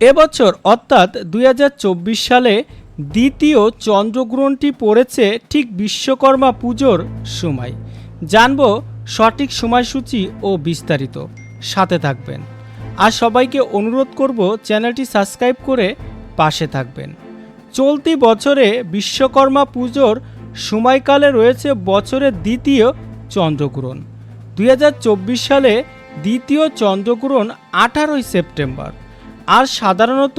এবছর অর্থাৎ দুই হাজার চব্বিশ সালে দ্বিতীয় চন্দ্রগ্রহণটি পড়েছে ঠিক বিশ্বকর্মা পুজোর সময়। জানব সঠিক সময়সূচি ও বিস্তারিত। সাথে থাকবেন। আর সবাইকে অনুরোধ করব চ্যানেলটি সাবস্ক্রাইব করে পাশে থাকবেন। চলতি বছরে বিশ্বকর্মা পুজোর সময়কালে রয়েছে বছরের দ্বিতীয় চন্দ্রগ্রহণ। দুই হাজার চব্বিশ সালে দ্বিতীয় চন্দ্রগ্রহণ আঠারোই সেপ্টেম্বর। আর সাধারণত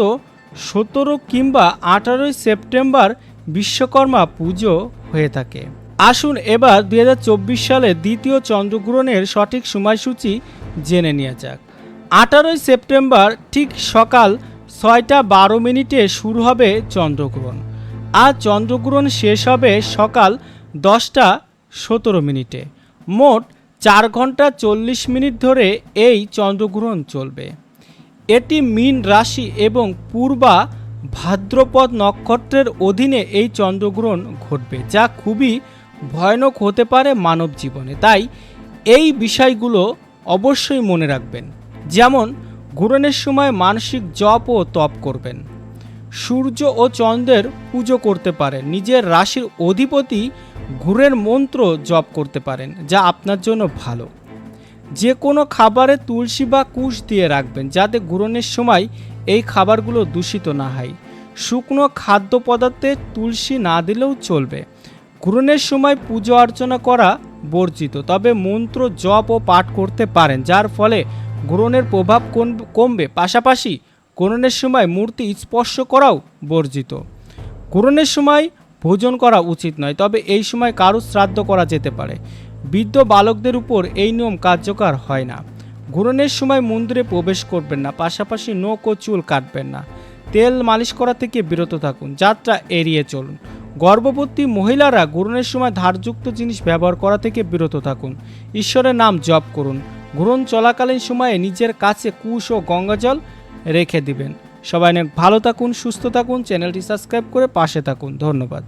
সতেরো কিংবা আঠারোই সেপ্টেম্বর বিশ্বকর্মা পুজো হয়ে থাকে। আসুন এবার দু হাজার চব্বিশ সালে দ্বিতীয় চন্দ্রগ্রহণের সঠিক সময়সূচি জেনে নেওয়া যাক। আঠারোই সেপ্টেম্বর ঠিক সকাল ছয়টা বারো মিনিটে শুরু হবে চন্দ্রগ্রহণ। আর চন্দ্রগ্রহণ শেষ হবে সকাল দশটা সতেরো মিনিটে। মোট চার ঘণ্টা চল্লিশ মিনিট ধরে এই চন্দ্রগ্রহণ চলবে। এটি মীন রাশি এবং পূর্বা ভাদ্রপদ নক্ষত্রের অধীনে এই চন্দ্রগ্রহণ ঘটবে, যা খুবই ভয়ানক হতে পারে মানব জীবনে। তাই এই বিষয়গুলো অবশ্যই মনে রাখবেন। যেমন গ্রহণের সময় মানসিক জপ ও তপ করবেন। সূর্য ও চন্দ্রের পুজো করতে পারেন। নিজের রাশির অধিপতি ঘুরের মন্ত্র জপ করতে পারেন, যা আপনার জন্য ভালো। যে কোনো খাবারে তুলসী বা কুশ দিয়ে রাখবেন যাতে গ্রহণের সময় এই খাবারগুলো দূষিত না হয়। শুকনো খাদ্য পদার্থে তুলসী না দিলেও চলবে। গ্রহণের সময় পুজো অর্চনা করা বর্জিত, তবে মন্ত্র জপ ও পাঠ করতে পারেন, যার ফলে গ্রহণের প্রভাব কম- কমবে। পাশাপাশি গ্রহণের সময় মূর্তি স্পর্শ করাও বর্জিত। গ্রহণের সময় ভোজন করা উচিত নয়, তবে এই সময় কারও শ্রাদ্ধ করা যেতে পারে। বৃদ্ধ বালকদের উপর এই নিয়ম কার্যকর হয় না। গ্রহণের সময় মন্দিরে প্রবেশ করবেন না, পাশাপাশি নখ ও চুল কাটবেন না। তেল মালিশ করা থেকে বিরত থাকুন, যাত্রা এড়িয়ে চলুন। গর্ভবতী মহিলারা গ্রহণের সময় ধারযুক্ত জিনিস ব্যবহার করা থেকে বিরত থাকুন। ঈশ্বরের নাম জপ করুন। গ্রহণ চলাকালীন সময়ে নিজের কাছে কুশ ও গঙ্গাজল রেখে দিবেন। সবাই অনেক ভালো থাকুন, সুস্থ থাকুন, চ্যানেলটি সাবস্ক্রাইব করে পাশে থাকুন। ধন্যবাদ।